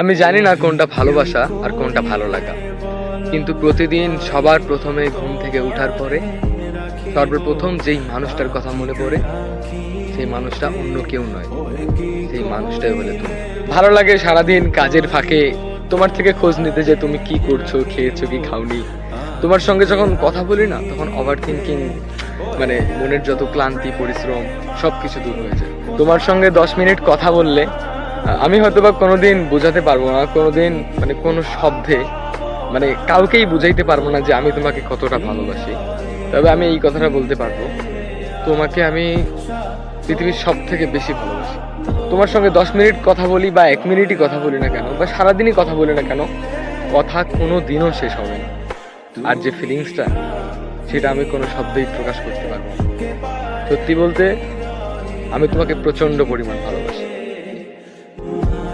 আমি জানি না কোনটা ভালোবাসা আর কোনটা ভালো লাগা। কিন্তু প্রতিদিন সবার প্রথমে ঘুম থেকে ওঠার পরে সর্বপ্রথম যেই মানুষটার কথা মনে পড়ে, সেই মানুষটা অন্য কেউ নয়। সেই মানুষটাই হলে তুমি। ভালো লাগে সারাদিন কাজের ফাঁকে, তোমার থেকে খোঁজ নিতে যে তুমি কি করছ, খেয়েছো, কি খাওনি। তোমার সঙ্গে যখন কথা বলি না, তখন ওভার থিঙ্কিং মানে মনের যত ক্লান্তি, পরিশ্রম সব কিছু দূর হয়ে যায়। তোমার সঙ্গে দশ মিনিট কথা বললে আমি হয়তো বা কোনোদিন বোঝাতে পারব না, কোনোদিন মানে কোনো শব্দে মানে কাউকেই বুঝাইতে পারব না যে আমি তোমাকে কতটা ভালোবাসি। তবে আমি এই কথাটা বলতে পারব, তোমাকে আমি পৃথিবীর সব থেকে বেশি ভালোবাসি। তোমার সঙ্গে দশ মিনিট কথা বলি বা এক মিনিটই কথা বলি না কেন, বা সারাদিনই কথা বলি না কেন, কথা কোনো দিনও শেষ হবে না। আর যে ফিলিংসটা সেটা আমি কোনো শব্দেই প্রকাশ করতে পারব। সত্যি বলতে, আমি তোমাকে প্রচণ্ড পরিমাণ ভালোবাসি।